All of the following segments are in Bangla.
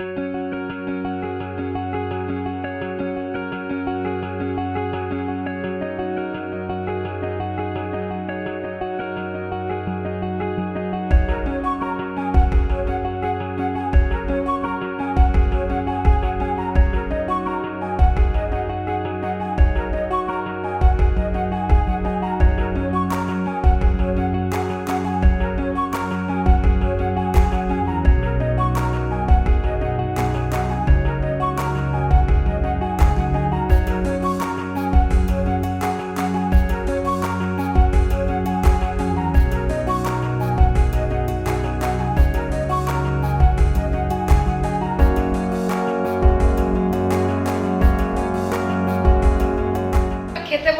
খেতে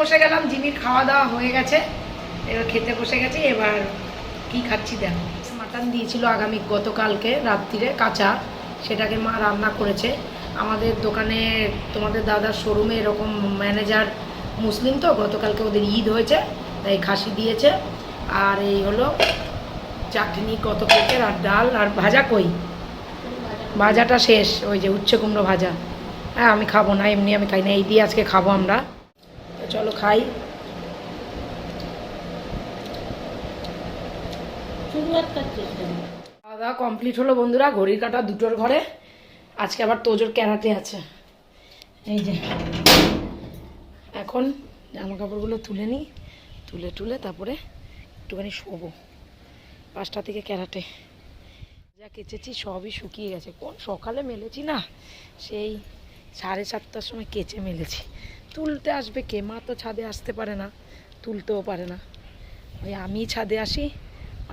বসে গেলাম, জিমির খাওয়া দাওয়া হয়ে গেছে। এবার খেতে বসে গেছি, এবার কি খাচ্ছি দেখো। মাটন দিয়েছিল আগামী গতকালকে, রাত্রিরে কাঁচা, সেটাকে মা রান্না করেছে। আমাদের দোকানে, তোমাদের দাদার শোরুমে এরকম ম্যানেজার মুসলিম তো, গতকালকে ওদের ঈদ হয়েছে, তাই খাসি দিয়েছে। আর এই হলো চাটনি, কত কেকের আর ডাল, আর ভাজা কই? ভাজাটা শেষ, ওই যে উচ্ছে কুমড়ো ভাজা। হ্যাঁ আমি খাব না, এমনি আমি খাই না, এই দিয়ে আজকে খাব আমরা। চলো খাই। খাওয়া দাওয়া কমপ্লিট হলো বন্ধুরা, ঘড়ির কাটা দুটোর ঘরে। আজকে আবার তোজোর ক্যারাটে আছে। এই যে। এখন জামা কাপড়গুলো তুলে নিই, তুলে তুলে তারপরে একটুখানি শোবো। পাঁচটা থেকে ক্যারাটে। যা কেচেছি সবই শুকিয়ে গেছে। কোন সকালে মেলেছি না, সেই সাড়ে সাতটার সময় কেচে মেলেছি। তুলতে আসবে কে? মা তো ছাদে আসতে পারে না, তুলতেও পারে না। ওই আমি ছাদে আসি,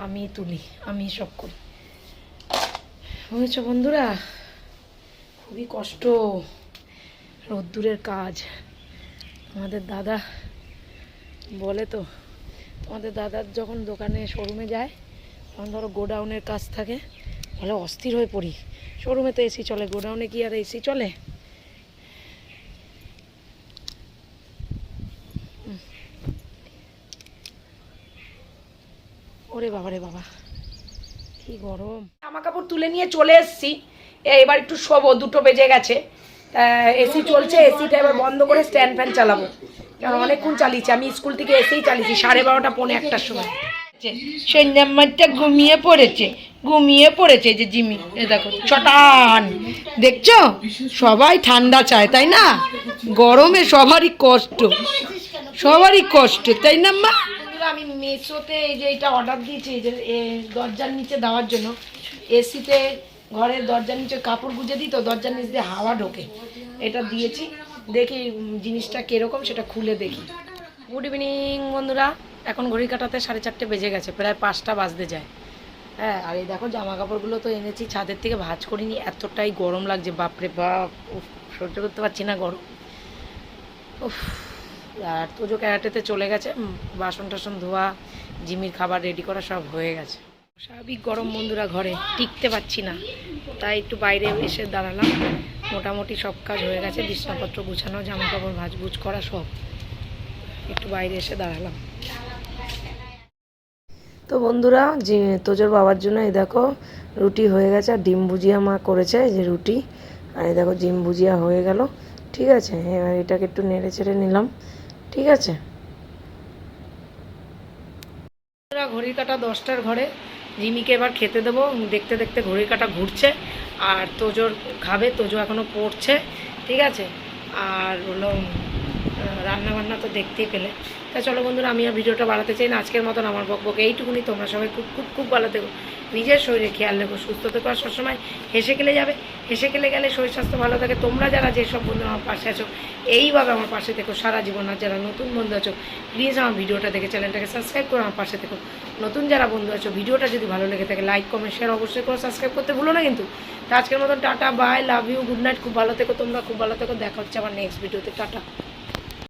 আমি তুলি, আমি সব করি। বুঝেছ বন্ধুরা? খুবই কষ্ট, রোদ্দুরের কাজ। আমাদের দাদা বলে তো তোমাদের দাদার যখন দোকানে শোরুমে যায়, তখন ধরো গোডাউনের কাজ থাকে, বলে অস্থির হয়ে পড়ি। শোরুমে তো এসি চলে, গোডাউনে কি আর এসি চলে? ওরে বাবা রে বাবা। কি গরম। জামা কাপড় তুলে নিয়ে চলে এসেছি। এবার একটু শোবো দুটো বেজে গেছে। এসি চলছে এসিটা এবার বন্ধ করে স্ট্যান্ড ফ্যান চালাবো। কারণ অনেকক্ষণ চালিয়েছি আমি স্কুল থেকে এসেই চালিয়েছি সাড়ে বারোটা পৌনে একটার সময়। সন্ধ্যামারটা ঘুমিয়ে পড়েছে ঘুমিয়ে পড়েছে যে জিমি। এ দেখো চটান। দেখছ? সবাই ঠান্ডা চায় তাই না? গরমে সবারই কষ্ট। সবারই কষ্ট তাই না মা? আমি মেসোতে এই যে এটা অর্ডার দিয়েছি এই যে দরজার নিচে দেওয়ার জন্য। এসিতে ঘরের দরজার নিচে কাপড় গুজে দিই তো দরজার নিচে দিয়ে হাওয়া ঢোকে। এটা দিয়েছি দেখি জিনিসটা কীরকম সেটা খুলে দেখি। গুড ইভিনিং বন্ধুরা। এখন ঘড়ি কাটাতে সাড়ে চারটে বেজে গেছে প্রায় পাঁচটা বাজতে যায়। হ্যাঁ আর এই দেখো জামা কাপড়গুলো তো এনেছি ছাদের থেকে ভাজ করিনি এতটাই গরম লাগছে বাপরে বাপ উফ, সহ্য করতে পারছি না গরম। উফ। আর তোজো ক্যারাটেতে চলে গেছে। বাসন টাসন ধোয়া, জিমির খাবার রেডি করা সব হয়ে গেছে। স্বাভাবিক গরম বন্ধুরা ঘরে, টিকতে পারছি না। তাই একটু বাইরে এসে দাঁড়ালাম। মোটামুটি সব কাজ হয়ে গেছে, বিছনাপত্র গুছানো জামা কাপড় ভাঁজভুজ করা সব। একটু বাইরে এসে দাঁড়ালাম। তো বন্ধুরা, যে তোজোর বাবার জন্য এই দেখো, রুটি হয়ে গেছে, আর ডিম ভুজিয়া মা করেছে যে রুটি। আর এই দেখো ডিম ভুজিয়া হয়ে গেল। ঠিক আছে, এবার এটাকে একটু নেড়ে ছেড়ে নিলাম। ঠিক আছে? ঘড়ি ঘড়ির কাটা দশটার ঘরে। জিমিকে এবার খেতে দেবো। দেখতে দেখতে ঘড়ির কাটা ঘুরছে। আর তোজোর খাবে, তোজো এখনও পড়ছে। ঠিক আছে? আর হলো রান্না বান্না তো দেখতেই পেলে। তা চলো বন্ধুরা, আমি আর ভিডিওটা বাড়াতে চাই না। আজকের মতন আমার বকবক এইটুকুনি। তোমরা সবাই খুব খুব খুব ভালো থেকো। নিজের শরীরে খেয়াল রেখো, সুস্থ থেকো। আর সবসময় হেসে খেলে যাবে। হেসে খেলে গেলে শরীর স্বাস্থ্য ভালো থাকে। তোমরা যারা যেসব বন্ধু আমার পাশে আছো, এইভাবে আমার পাশে থেকো। সারা জীবন আর যারা নতুন বন্ধু আছো প্লিজ আমার ভিডিওটা দেখে চ্যানেলটাকে সাবস্ক্রাইব করে আমার পাশে থেকো। নতুন যারা বন্ধু আছো, ভিডিওটা যদি ভালো লেগে থাকে লাইক কমেন্ট শেয়ার অবশ্যই করে। সাবস্ক্রাইব করতে ভুলো না কিন্তু। তা আজকের মতন tata bye love you good night খুব ভালো থেকো তোমরা, খুব ভালো থেকো। দেখা হচ্ছে আমার নেক্সট ভিডিওতে টাটা।